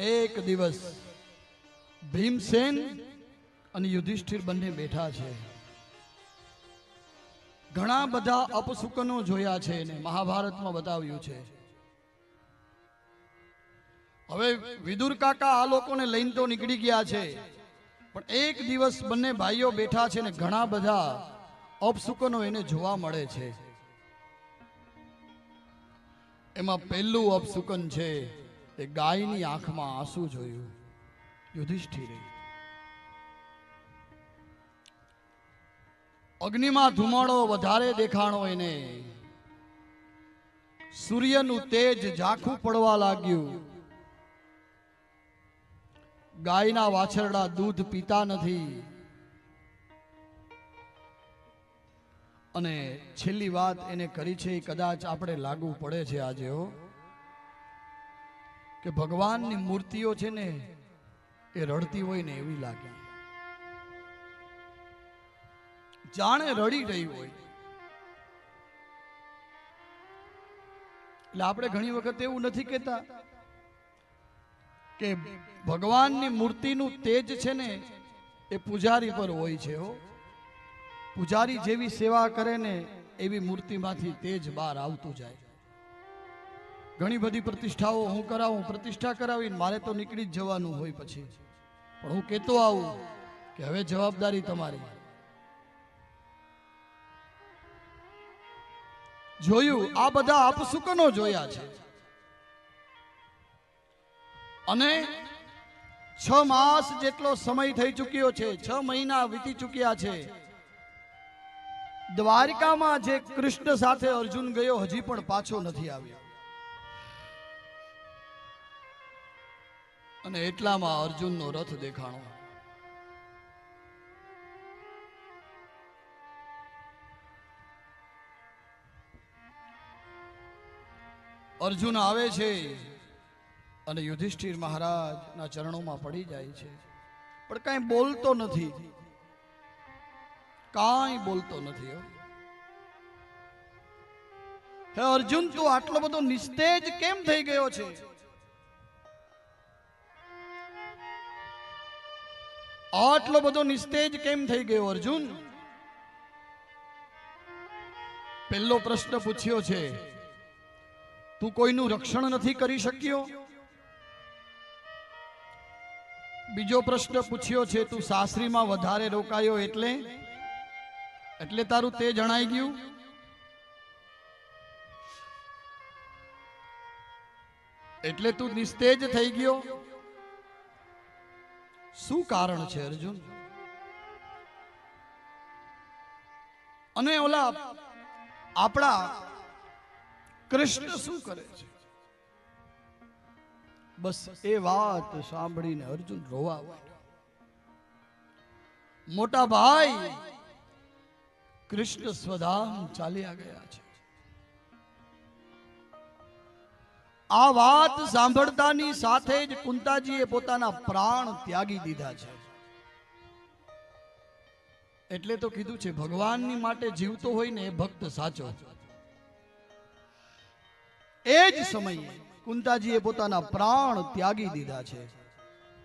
એક દિવસ ભીમસેન અને યુધિષ્ઠિર બંને બેઠા છે. ઘણા બધા અપસુકનો જોયા છે એને મહાભારતમાં બતાવ્યું છે. હવે વિદુર કાકા આ લોકોને લઈને તો નીકળી ગયા છે. પણ એક દિવસ બંને ભાઈઓ બેઠા છે ને ઘણા બધા અપસુકનો એને જોવા મળે છે. એમાં પહેલું અપસુકન છે એ ગાયની આંખમાં આંસુ જોયું. યુધિષ્ઠિરે. અગ્નિમાં ધુમાડો વધારે દેખાણો એને. સૂર્યનું તેજ ઝાંખું પડવા લાગ્યું. ગાયના વાછરડા દૂધ પીતા નથી. અને છેલ્લી વાત એને કરી છે કદાચ આપણે લાગુ પડે છે આજે કે ભગવાનની મૂર્તિઓ છે ને, એ રડતી હોય ને એવી લાગે. જાણે રડી રહી હોય. એટલે આપણે ઘણી વખત એવું નથી કહેતા કે ભગવાનની મૂર્તિનું તેજ છે ને, એ પૂજારી પર હોય છે હો. પૂજારી જેવી સેવા કરે ને, એવી મૂર્તિમાંથી તેજ બહાર આવતું જાય. ઘણી બધી પ્રતિષ્ઠાઓ હું કરાવું, પ્રતિષ્ઠા કરાવીને મારે તો નીકળી જ જવાનું હોય પછી. પણ હું કહેતો આવું કે હવે જવાબદારી તમારી. જોયું, આ બધા અપસુકનો જોયા છે. અને છ માસ જેટલો સમય થઈ ચૂક્યો છે, છ મહિના વીતી ચૂક્યા છે. દ્વારિકામાં જે કૃષ્ણ સાથે અર્જુન ગયો, હજી પણ પાછો નથી આવ્યો. અને એટલામાં અર્જુનનો રથ દેખાણો. અર્જુન આવે છે અને યુધિષ્ઠિર મહારાજના ચરણોમાં પડી જાય છે. પણ કાંઈ બોલતો નથી. કાંઈ બોલતો નથી હે. અર્જુન, તું આટલો બધો નિસ્તેજ કેમ થઈ ગયો છે? આટલો બધો નિસ્તેજ કેમ થઈ ગયો, અર્જુન? પહેલો પ્રશ્ન પૂછ્યો છે, તું કોઈનું રક્ષણ નથી કરી શક્યો? બીજો પ્રશ્ન પૂછ્યો છે, તું સાસરીમાં વધારે રોકાયો એટલે? એટલે તારું તે જણાઈ ગયું? એટલે તું નિસ્તેજ થઈ ગયો? શું કારણ છે અર્જુન? અને ઓલા આપણા કૃષ્ણ શું કરે છે? બસ એ વાત સાંભળીને અર્જુન રોવા મોટા ભાઈ, કૃષ્ણ સ્વધામ ચાલ્યા ગયા છે. આ વાત સાંભળતાની સાથે જ કુંતાજીએ પોતાના પ્રાણ ત્યાગી દીધા છે. એટલે તો કીધું છે, ભગવાનની માટે જીવતો હોય ને એ ભક્ત સાચો. એ જ સમયે કુંતાજીએ પોતાના પ્રાણ ત્યાગી દીધા છે.